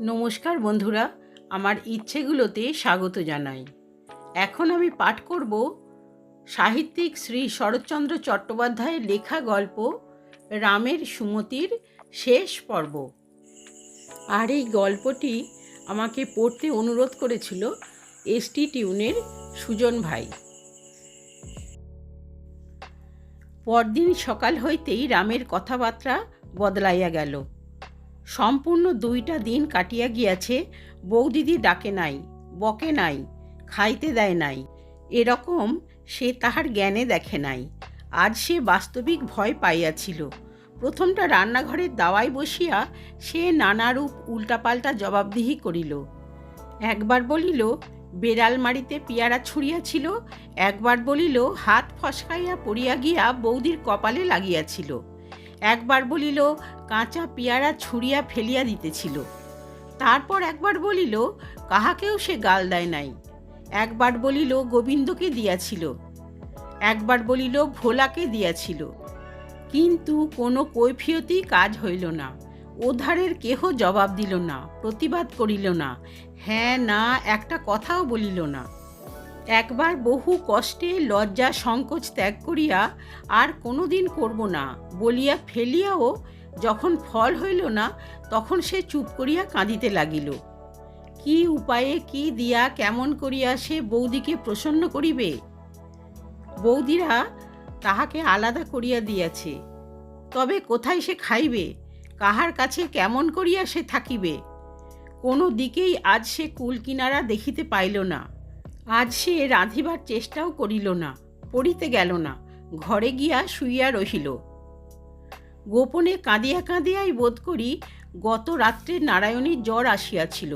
নমস্কার বন্ধুরা, আমার ইচ্ছেগুলোতে স্বাগত জানাই। এখন আমি পাঠ করব সাহিত্যিক শ্রী শরৎচন্দ্র চট্টোপাধ্যায়ের লেখা গল্প রামের সুমতির শেষ পর্ব। আর এই গল্পটি আমাকে পড়তে অনুরোধ করেছিল এসটি টিউনের সুজন ভাই। পরদিন সকাল হইতেই রামের কথাবার্তা বদলাইয়া গেল। সম্পূর্ণ দুইটা দিন কাটিয়া গিয়াছে বৌদিদি ডাকে নাই, বকে নাই, খাইতে দেয় নাই, এরকম সে তাহার জ্ঞানে দেখে নাই, আজ সে বাস্তবিক ভয় পাইয়াছিল। প্রথমটা রান্নাঘরের দাওয়ায় বসিয়া সে নানারূপ উল্টাপাল্টা জবাবদিহি করিল। একবার বলিল, বেড়াল মারিতে পিয়ারা ছুঁড়িয়াছিল। একবার বলিল, হাত ফসকাইয়া পড়িয়া গিয়া বৌদির কপালে লাগিয়াছিল। একবার বলিল, কাঁচা পেয়ারা ছুঁড়িয়া ফেলিয়া দিতেছিল। তারপর একবার বলিল, কাহাকেও সে গাল দেয় নাই। একবার বলিল, গোবিন্দকে দিয়াছিল। একবার বলিল, ভোলাকে দিয়াছিল। কিন্তু কোনো কৈফিয়তই কাজ হইল না। ওধারের কেহ জবাব দিল না, প্রতিবাদ করিল না। হ্যাঁ না, একটা কথাও বলিল না। একবার বহু কষ্টে লজ্জা সংকোচ ত্যাগ করিয়া আর কোনো দিন করব না, বলিয়া ফেলিয়াও যখন ফল হইল না, তখন সে চুপ করিয়া কাঁদিতে লাগিল। কি উপায়ে, কি দিয়া, কেমন করিয়া সে বৌদিকে প্রসন্ন করিবে? বৌদিরা তাহাকে আলাদা করিয়া দিয়াছে। তবে কোথায় সে খাইবে? কাহার কাছে কেমন করিয়া সে থাকিবে? কোনো দিকেই আজ সে কুল কিনারা দেখিতে পাইল না। আজ সে রাঁধিবার চেষ্টাও করিল না, পড়িতে গেল না, ঘরে গিয়া শুইয়া রহিল। গোপনে কাঁদিয়া কাঁদিয়াই বোধ করি গত রাত্রে নারায়ণীর জ্বর আসিয়াছিল।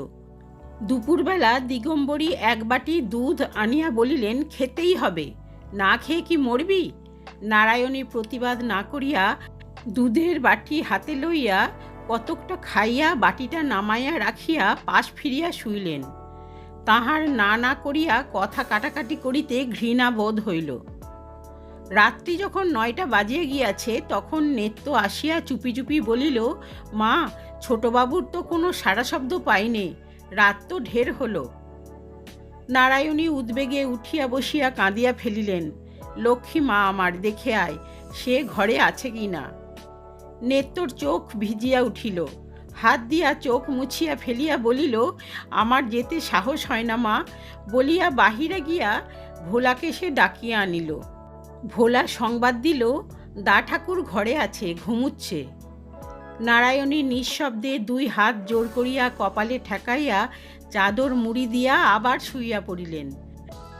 দুপুরবেলা দিগম্বরী এক বাটি দুধ আনিয়া বলিলেন, খেতেই হবে, না খেয়ে কি মরবি? নারায়ণী প্রতিবাদ না করিয়া দুধের বাটি হাতে লইয়া কতকটা খাইয়া বাটিটা নামাইয়া রাখিয়া পাশ ফিরিয়া শুইলেন। তাহার না না করিয়া কথা কাটাকাটি করিতে ঘৃণা বোধ হইল। রাত্রি যখন নয়টা বাজিয়া গিয়াছে, তখন নেত্য আসিয়া চুপি চুপি বলিল, মা, ছোটবাবুর তো কোনো সারা শব্দ পাইনে, রাত তো ঢের হলো। নারায়ণী উদ্বেগে উঠিয়া বসিয়া কাঁদিয়া ফেলিলেন, লক্ষ্মী মা আমার, দেখে আয়, সে ঘরে আছে কি না? নেত্তর চোখ ভিজিয়া উঠিল। হাত দিয়া চোখ মুছিয়া ফেলিয়া বলিল, আমার যেতে সাহস হয় না, মা। বলিয়া বাহিরে গিয়া ভোলাকে সে ডাকিয়া আনিল। ভোলা সংবাদ দিল, দা ঠাকুর ঘরে আছে, ঘুমুচ্ছে। নারায়ণী নিঃশব্দে দুই হাত জোর করিয়া কপালে ঠেকাইয়া চাদর মুড়ি দিয়া আবার শুইয়া পড়িলেন।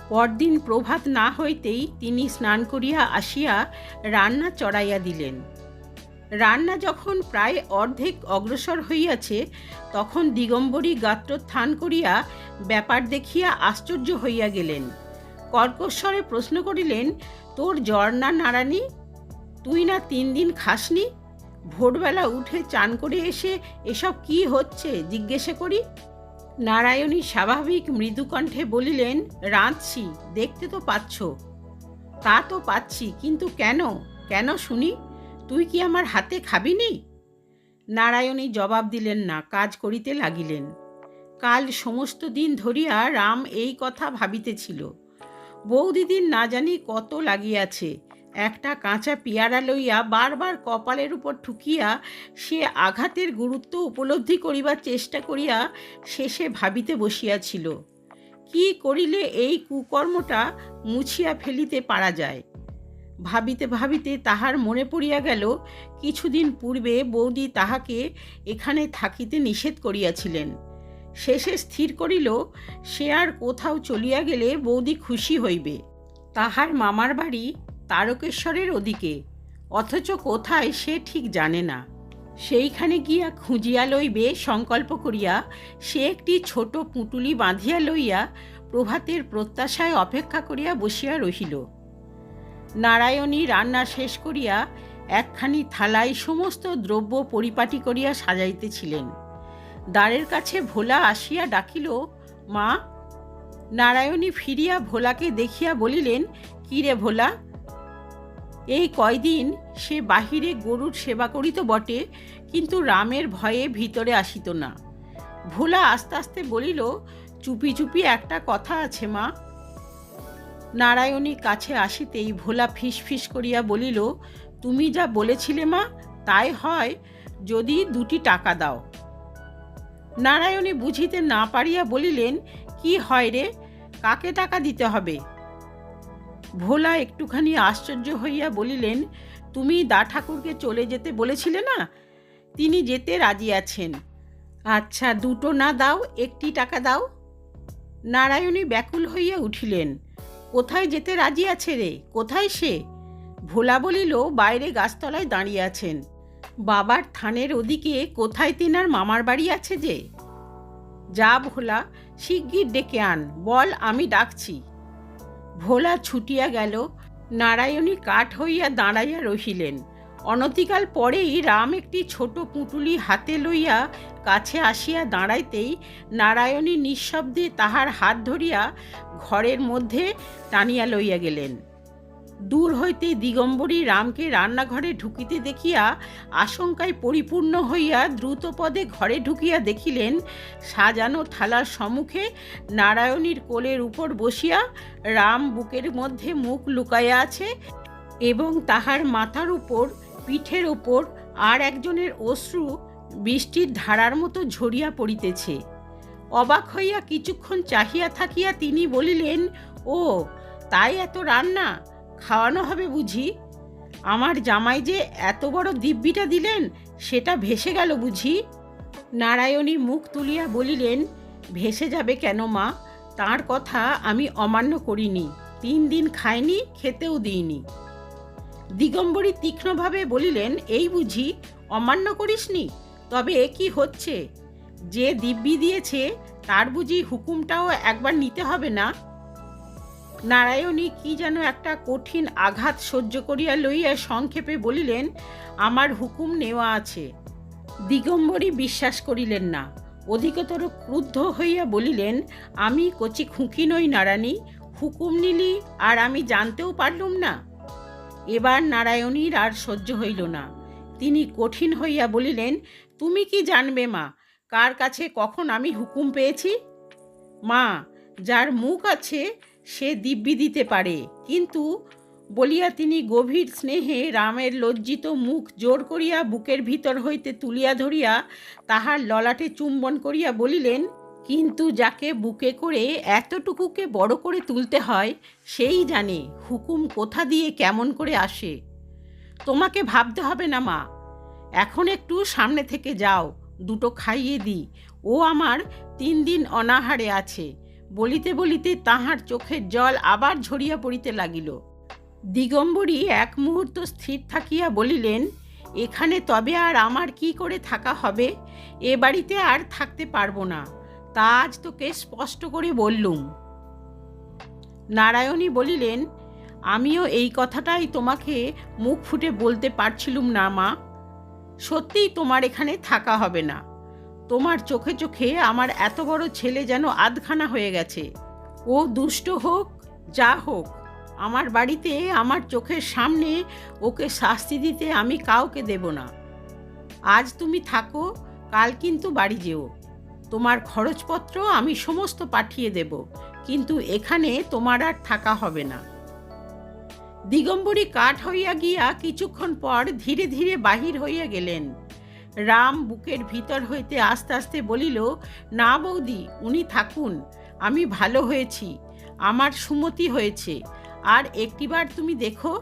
পরদিন প্রভাত না হইতেই তিনি স্নান করিয়া আসিয়া রান্না চড়াইয়া দিলেন। রান্না যখন প্রায় অর্ধেক অগ্রসর হইয়াছে, তখন দিগম্বরী গাত্রোত্থান করিয়া ব্যাপার দেখিয়া আশ্চর্য হইয়া গেলেন। কর্কশ্বরে প্রশ্ন করিলেন, তোর জ্বর না নাড়ানি তুই না তিন দিন খাসনি? ভোরবেলা উঠে চান করে এসে এসব কি হচ্ছে জিজ্ঞেসে করি? নারায়ণী স্বাভাবিক মৃদুকণ্ঠে বলিলেন, রাঁধছি, দেখতে তো পাচ্ছ। তা তো পাচ্ছি, কিন্তু কেন? কেন শুনি? তুই কি আমার হাতে খাবি নি নারায়ণী জবাব দিলেন না, কাজ করিতে লাগিলেন। কাল সমস্ত দিন ধরিয়া রাম এই কথা ভাবিতেছিল। বৌদিদির না জানি কত লাগিয়াছে, একটা কাঁচা পিয়ারা লইয়া বারবার কপালের উপর ঠুকিয়া সে আঘাতের গুরুত্ব উপলব্ধি করিবার চেষ্টা করিয়া শেষে ভাবিতে বসিয়াছিল। কি করিলে এই কুকর্মটা মুছিয়া ফেলিতে পারা যায়? ভাবিতে ভাবিতে তাহার মনে পড়িয়া গেল, কিছুদিন পূর্বে বৌদি তাহাকে এখানে থাকিতে নিষেধ করিয়াছিলেন। শেষে স্থির করিল, সে আর কোথাও চলিয়া গেলে বৌদি খুশি হইবে। তাহার মামার বাড়ি তারকেশ্বরের ওদিকে, অথচ কোথায় সে ঠিক জানে না। সেইখানে গিয়া খুঁজিয়া লইবে, সংকল্প করিয়া সে একটি ছোট পুঁটুলি বাঁধিয়া লইয়া প্রভাতের প্রত্যাশায় অপেক্ষা করিয়া বসিয়া রহিল। নারায়ণী রান্না শেষ করিয়া একখানি থালায় সমস্ত দ্রব্য পরিপাটি করিয়া সাজাইতেছিলেন। দ্বারের কাছে ভোলা আসিয়া ডাকিল, মা! নারায়ণী ফিরিয়া ভোলাকে দেখিয়া বলিলেন, কি রে ভোলা? এই কয়দিন সে বাহিরে গরুর সেবা করিত বটে, কিন্তু রামের ভয়ে ভিতরে আসিত না। ভোলা আস্তে আস্তে বলিল, চুপি চুপি একটা কথা আছে মা। নারায়ণী কাছে আসিতেই ভোলা ফিস ফিস করিয়া বলিল, তুমি যা বলেছিলে মা, তাই হয়, যদি দুটি টাকা দাও। নারায়ণী বুঝিতে না পারিয়া বলিলেন, কি হয় রে, কাকে টাকা দিতে হবে? ভোলা একটুখানি আশ্চর্য হইয়া বলিলেন, তুমি দা ঠাকুরকে চলে যেতে বলেছিলে না? তিনি যেতে রাজি আছেন। আচ্ছা দুটো না দাও, একটি টাকা দাও? নারায়ণী ব্যাকুল হইয়া উঠিলেন। কোথায় যেতে রাজি আছে রে? কোথায় সে? ভোলা বলিল, বাইরে গাছতলায় দাঁড়িয়ে আছেন। বাবার থানের ওদিকে কোথায় তেনার মামার বাড়ি আছে যে? যা ভোলা, শিগগির ডেকে আন। বল, আমি ডাকছি। ভোলা ছুটিয়া গেল, নারায়ণী কাঠ হইয়া দাঁড়াইয়া রহিলেন। অনতিকাল পরেই রাম একটি ছোট পুঁটুলি হাতে লইয়া কাছে আসিয়া দাঁড়াইতেই নারায়ণী নিঃশব্দে তাহার হাত ধরিয়া ঘরের মধ্যে টানিয়া লইয়া গেলেন। দূর হইতে দিগম্বরী রামকে রান্নাঘরে ঢুকিতে দেখিয়া আশঙ্কায় পরিপূর্ণ হইয়া দ্রুত পদে ঘরে ঢুকিয়া দেখিলেন, সাজানো থালার সম্মুখে নারায়ণীর কোলের উপর বসিয়া রাম বুকের মধ্যে মুখ লুকাইয়া আছে এবং তাহার মাথার উপর পিঠের ওপর আর একজনের অশ্রু বৃষ্টির ধারার মতো ঝরিয়া পড়িতেছে। অবাক হইয়া কিছুক্ষণ চাহিয়া থাকিয়া তিনি বলিলেন, ও, তাই এত রান্না? খাওয়ানো হবে বুঝি? আমার জামাই যে এত বড় দিব্যিটা দিলেন, সেটা ভেসে গেল বুঝি? নারায়ণী মুখ তুলিয়া বলিলেন, ভেসে যাবে কেন মা? তার কথা আমি অমান্য করিনি। তিন দিন খাইনি, খেতেও দিইনি। দিগম্বরী তীক্ষ্ণভাবে বলিলেন, এই বুঝি, অমান্য করিসনি? তবে এ কি হচ্ছে? যে দিব্যি দিয়েছে, তার বুঝি হুকুমটাও একবার নিতে হবে না? নারায়ণী কি যেন একটা কঠিন আঘাত সহ্য করিয়া লইয়া সংক্ষেপে বলিলেন, আমার হুকুম নেওয়া আছে। দিগম্বরী বিশ্বাস করিলেন না। অধিকতর ক্রুদ্ধ হইয়া বলিলেন, আমি কচি খুঁকি নই নারায়ণী, হুকুম নিলি আর আমি জানতেও পারলুম না। এবার নারায়ণীর আর সহ্য হইল না। তিনি কঠিন হইয়া বলিলেন, তুমি কি জানবে মা, কার কাছে কখন আমি হুকুম পেয়েছি? মা, যার মুখ আছে, সে দিব্যি দিতে পারে। কিন্তু, বলিয়া তিনি গভীর স্নেহে রামের লজ্জিত মুখ জোর করিয়া বুকের ভিতর হইতে তুলিয়া ধরিয়া তাহার ললাটে চুম্বন করিয়া বলিলেন কিন্তু যাকে বুকে করে এতটুকুকে বড় করে তুলতে হয়, সেই জানে হুকুম কোথা দিয়ে কেমন করে আসে। তোমাকে ভাবতে হবে না, মা। এখন একটু সামনে থেকে যাও, দুটো খাইয়ে দিই ও আমার তিন দিন অনাহারে আছে। বলিতে বলিতে তাহার চোখের জল আবার ঝরিয়া পড়িতে লাগিল। দিগম্বরী এক মুহূর্ত স্থির থাকিয়া বলিলেন, এখানে তবে আর আমার কি করে থাকা হবে? এ বাড়িতে আর থাকতে পারব না। তা আজ তোকে স্পষ্ট করে বললুম। নারায়ণী বলিলেন, আমিও এই কথাটাই তোমাকে মুখ ফুটে বলতে পারছিলুম না, মা। সত্যিই তোমার এখানে থাকা হবে না। তোমার চোখে চোখে আমার এত বড় ছেলে যেন আধখানা হয়ে গেছে। ও দুষ্ট হোক, যা হোক, আমার বাড়িতে, আমার চোখের সামনে ওকে শাস্তি দিতে আমি কাউকে দেব না। আজ তুমি থাকো, কাল কিন্তু বাড়ি যেও। তোমার খরচপত্র আমি সমস্ত পাঠিয়ে দেব, কিন্তু এখানে তোমার আর থাকা হবে না। দিগম্বরী কাঠ হইয়া গিয়া কিছুক্ষণ পর ধীরে ধীরে বাহির হইয়া গেলেন। রাম বুকের ভিতর হইতে আস্তে আস্তে বলিল, না বৌদি, উনি থাকুন, আমি ভালো হয়েছি, আমার সুমতি হয়েছে, আর একটিবার তুমি দেখো।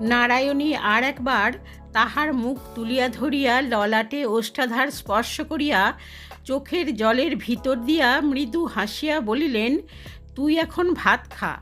নারায়ণী আর একবার তাহার মুখ তুলিয়া ধরিয়া ললাটে ওষ্ঠাধার স্পর্শ করিয়া চোখের জলের ভিতর দিয়া মৃদু হাসিয়া বলিলেন, তুই এখন ভাত খা।